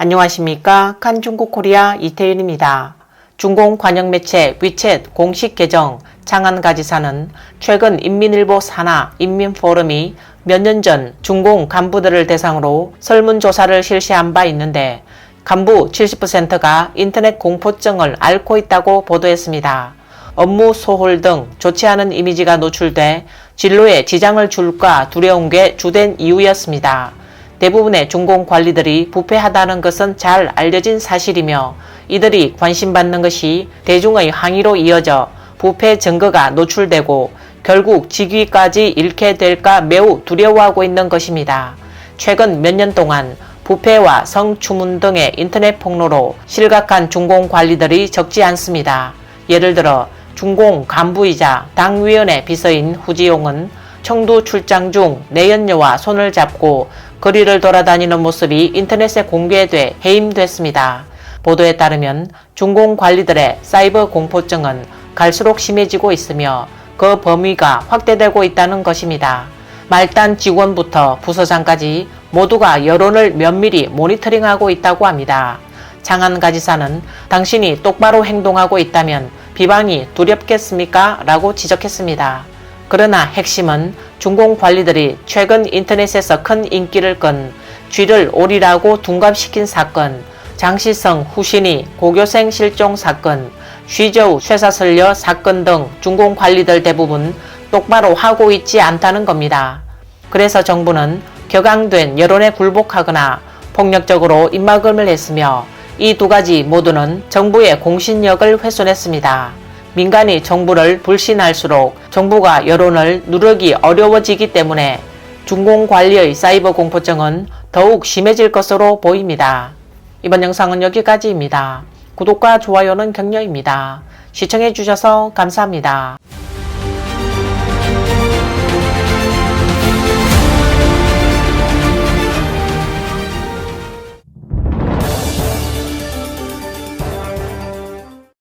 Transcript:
안녕하십니까. 칸 중국 코리아 이태윤입니다. 중공 관영 매체 위챗 공식 계정 장안가지사는 최근 인민일보 산하 인민포럼이 몇 년 전 중공 간부들을 대상으로 설문조사를 실시한 바 있는데 간부 70%가 인터넷 공포증을 앓고 있다고 보도했습니다. 업무 소홀 등 좋지 않은 이미지가 노출돼 진로에 지장을 줄까 두려운 게 주된 이유였습니다. 대부분의 중공 관리들이 부패하다는 것은 잘 알려진 사실이며 이들이 관심받는 것이 대중의 항의로 이어져 부패 증거가 노출되고 결국 직위까지 잃게 될까 매우 두려워하고 있는 것입니다. 최근 몇 년 동안 부패와 성추문 등의 인터넷 폭로로 실각한 중공 관리들이 적지 않습니다. 예를 들어 중공 간부이자 당위원회 비서인 후지용은 청도 출장 중 내연녀와 손을 잡고 거리를 돌아다니는 모습이 인터넷에 공개돼 해임됐습니다. 보도에 따르면 중공 관리들의 사이버 공포증은 갈수록 심해지고 있으며 그 범위가 확대되고 있다는 것입니다. 말단 직원부터 부서장까지 모두가 여론을 면밀히 모니터링하고 있다고 합니다. 장안 가지사는 당신이 똑바로 행동하고 있다면 비방이 두렵겠습니까? 라고 지적했습니다. 그러나 핵심은 중공 관리들이 최근 인터넷에서 큰 인기를 끈 쥐를 오리라고 둔갑시킨 사건, 장시성 후신이 고교생 실종 사건, 쉬저우 쇠사슬려 사건 등 중공 관리들 대부분 똑바로 하고 있지 않다는 겁니다. 그래서 정부는 격앙된 여론에 굴복하거나 폭력적으로 입막음을 했으며 이 두 가지 모두는 정부의 공신력을 훼손했습니다. 민간이 정부를 불신할수록 정부가 여론을 누르기 어려워지기 때문에 중공 관리의 사이버 공포증은 더욱 심해질 것으로 보입니다. 이번 영상은 여기까지입니다. 구독과 좋아요는 격려입니다. 시청해주셔서 감사합니다.